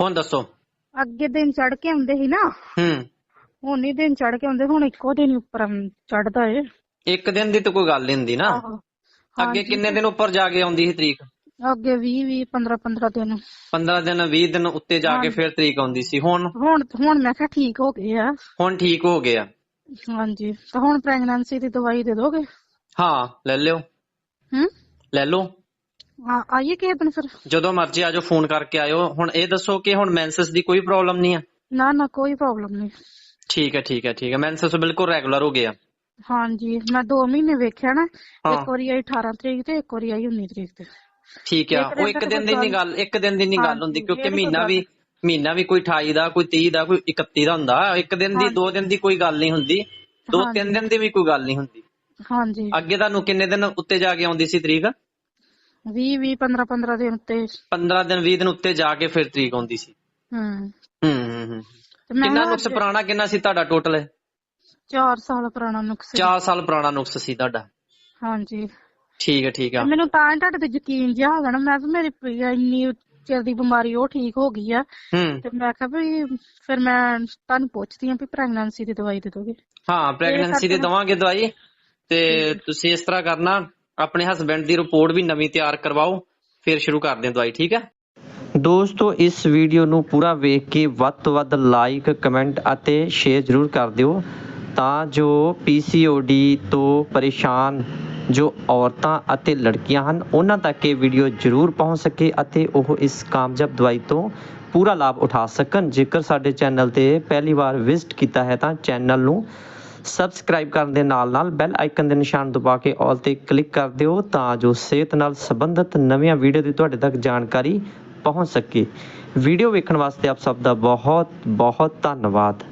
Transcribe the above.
ਹੁਣ ਦੱਸੋ। ਅੱਗੇ ਦਿਨ ਚੜ ਕੇ ਆਉਂਦੇ ਸੀ ਨਾ। ਹੂੰ। ਹੁਣ ਨਹੀਂ ਦਿਨ ਚੜ ਕੇ ਆਉਂਦੇ ਹੁਣ ਇੱਕੋ ਦਿਨ ਹੀ ਉੱਪਰ ਚੜਦਾ ਏ। ਇੱਕ ਦਿਨ ਦੀ ਤਾਂ ਕੋਈ ਗੱਲ ਨਹੀਂ ਹੁੰਦੀ ਨਾ। ਆਹੋ। ਅੱਗੇ ਕਿੰਨੇ ਦਿਨ ਉੱਪਰ ਜਾ ਕੇ ਆਉਂਦੀ ਸੀ ਤਰੀਕ? ਅੱਗੇ 20 20 15 15 ਦਿਨ। 15 ਦਿਨ 20 ਦਿਨ ਉੱਤੇ ਜਾ ਕੇ ਫਿਰ ਤਰੀਕ ਆਉਂਦੀ ਸੀ। ਹੁਣ? ਹੁਣ ਹੁਣ ਮੈਂ ਕਿਹਾ ਠੀਕ ਹੋ ਗਏ ਆ। ਹੁਣ ਠੀਕ ਹੋ ਗਿਆ ਹਾਂਜੀ। ਤਾਂ ਹੁਣ ਪ੍ਰੈਗਨੈਂਸੀ ਦੀ ਦਵਾਈ ਦੇ ਦੋਗੇ? ਹਾਂ ਲੈ ਲਿਓ। ਹੂੰ? ਲੈ ਲਓ। ਆ ਆਈਏ ਕਿਸੇ ਦਿਨ ਫਿਰ। ਜਦੋਂ ਮਰਜ਼ੀ ਆਜੋ ਫੋਨ ਕਰਕੇ ਆਇਓ। ਹੁਣ ਇਹ ਦੱਸੋ ਕਿ ਹੁਣ ਮੈਂਸਸ ਦੀ ਕੋਈ ਪ੍ਰੋਬਲਮ ਨਹੀਂ ਆ? ਨਾ ਨਾ ਕੋਈ ਪ੍ਰੋਬਲਮ ਨਹੀਂ। ਠੀਕ ਹੈ ਠੀਕ ਹੈ ਠੀਕ ਹੈ। ਮੈਂਸਸ ਬਿਲਕੁਲ ਰੈਗੂਲਰ ਹੋ ਗਿਆ। ਹਾਂਜੀ ਮੈਂ 2 ਮਹੀਨੇ ਵੇਖਿਆ ਨਾ ਹਾਂ। ਇੱਕ ਵਾਰੀ ਆਈ 18 ਤਰੀਕ ਤੇ ਇੱਕ ਵਾਰੀ ਆਈ 19 ਤਰੀਕ ਤੇ। ਠੀਕ ਆ। ਇੱਕ ਦਿਨ ਉਹ ਇੱਕ ਤੱਕ ਦਿਨ ਦੀ ਕੋਈ ਨਹੀਂ ਗੱਲ ਇੱਕ ਦਿਨ ਦੀ ਨਹੀਂ ਗੱਲ ਹਾਂਜੀ, ਹੁੰਦੀ ਕਿਉਂਕਿ ਇਹ ਮਹੀਨਾ ਵੀ ਮਹੀਨਾ ਵੀ ਕੋਈ 28 ਦਾ ਕੋਈ 30 ਦਾ ਕੋਈ 31 ਦਾ ਹੁੰਦਾ। ਇੱਕ ਦਿਨ ਦੀ। ਦੋ ਦਿਨ ਦੀ ਕੋਈ ਗੱਲ ਨਹੀਂ ਹੁੰਦੀ। ਦੋ ਹਾਂਜੀ। ਤਿੰਨ ਦਿਨ ਦੀ ਵੀ ਕੋਈ ਗੱਲ ਨਹੀਂ ਹੁੰਦੀ। ਹਾਂਜੀ। ਅੱਗੇ ਤੁਹਾਨੂੰ ਕਿੰਨੇ ਦਿਨ ਉੱਤੇ ਜਾ ਕੇ ਆਉਂਦੀ ਸੀ ਤਰੀਕ? 20 20 15 15 ਦਿਨ ਉੱਤੇ। 15 ਦਿਨ 20 ਦਿਨ ਉੱਤੇ ਜਾ ਕੇ ਫਿਰ ਤਰੀਕ ਆਉਂਦੀ ਸੀ। ਹੂੰ। ਹੂੰ ਹੂੰ ਹੂੰ। ਤੇ ਮੈਂ ਕਿੰਨਾ ਨਾ ਨੁਕਸ ਪੁਰਾਣਾ ਕਿੰਨਾ ਸੀ ਤੁਹਾਡਾ ਟੋਟਲ 4 ਸਾਲ ਪੁਰਾਣਾ ਨੁਕਸ 4 ਸਾਲ ਪੁਰਾਣਾ ਨੁਕਸ ਸੀ ਤੁਹਾਡਾ। ਹਾਂਜੀ। ਠੀਕ ਹੈ ਠੀਕ ਆ। ਮੈਨੂੰ ਤਾਂ ਹੀ ਤੁਹਾਡੇ ਤੇ ਯਕੀਨ ਜਿਹਾ ਹੋ ਗਿਆ ਨਾ। ਮੈਂ ਵੀ ਮੇਰੀ ਪਈ ਆ ਇੰਨੀ ਚਿਰ ਦੀ ਬਿਮਾਰੀ ਉਹ ਠੀਕ ਹੋ ਗਈ ਆ। ਹੂੰ। ਤੇ ਮੈਂ ਕਿਹਾ ਵੀ ਫਿਰ ਮੈਂ ਤੁਹਾਨੂੰ ਪੁੱਛਦੀ ਆ ਵੀ ਪ੍ਰੈਗਨੈਂਸੀ ਦੀ ਦਵਾਈ ਦੇ ਦੋਗੇ। ਹਾਂ ਪ੍ਰੈਗਨੈਂਸੀ ਦੀ ਕਰਕੇ ਨਾ- ਦਵਾਂਗੇ ਦਵਾਈ। ਤੇ ਤੁਸੀਂ ਇਸ ਤਰ੍ਹਾਂ ਕਰਨਾ ਆਪਣੇ ਹਸਬੰਡ ਦੀ ਰਿਪੋਰਟ ਵੀ ਨਵੀਂ ਤਿਆਰ ਕਰਵਾਓ, ਫਿਰ ਸ਼ੁਰੂ ਕਰਦੇ ਹਾਂ ਦਵਾਈ, ਠੀਕ ਹੈ? ਦੋਸਤੋ, ਇਸ ਵੀਡੀਓ ਨੂੰ ਪੂਰਾ ਵੇਖ ਕੇ ਵੱਧ ਤੋਂ ਵੱਧ ਲਾਈਕ ਕਮੈਂਟ ਅਤੇ ਸ਼ੇਅਰ ਜ਼ਰੂਰ ਕਰ ਦਿਓ ਤਾਂ ਜੋ PCOD ਤੋਂ ਪਰੇਸ਼ਾਨ ਜੋ ਔਰਤਾਂ ਅਤੇ ਲੜਕੀਆਂ ਹਨ, ਉਹਨਾਂ ਤੱਕ ਇਹ ਵੀਡੀਓ ਜ਼ਰੂਰ ਪਹੁੰਚ ਸਕੇ ਅਤੇ ਉਹ ਇਸ ਕਾਮਯਾਬ ਦਵਾਈ ਤੋਂ ਪੂਰਾ ਲਾਭ ਉਠਾ ਸਕਣ। ਜੇਕਰ ਸਾਡੇ ਚੈਨਲ ਤੇ ਪਹਿਲੀ ਵਾਰ ਵਿਜ਼ਿਟ ਕੀਤਾ ਹੈ ਤਾਂ ਚੈਨਲ ਨੂੰ ਸਬਸਕ੍ਰਾਈਬ ਕਰਨ ਦੇ ਨਾਲ ਨਾਲ ਬੈਲ ਆਈਕਨ ਦੇ ਨਿਸ਼ਾਨ ਦਬਾ ਕੇ ਆਲ ਤੇ ਕਲਿੱਕ ਕਰ ਦਿਓ ਤਾਂ ਜੋ ਸਿਹਤ ਨਾਲ ਸੰਬੰਧਿਤ ਨਵੀਆਂ ਵੀਡੀਓ ਦੀ ਤੁਹਾਡੇ ਤੱਕ ਜਾਣਕਾਰੀ ਪਹੁੰਚ ਸਕੇ। ਵੀਡੀਓ ਵੇਖਣ ਵਾਸਤੇ ਆਪ ਸਭ ਦਾ ਬਹੁਤ ਬਹੁਤ ਧੰਨਵਾਦ।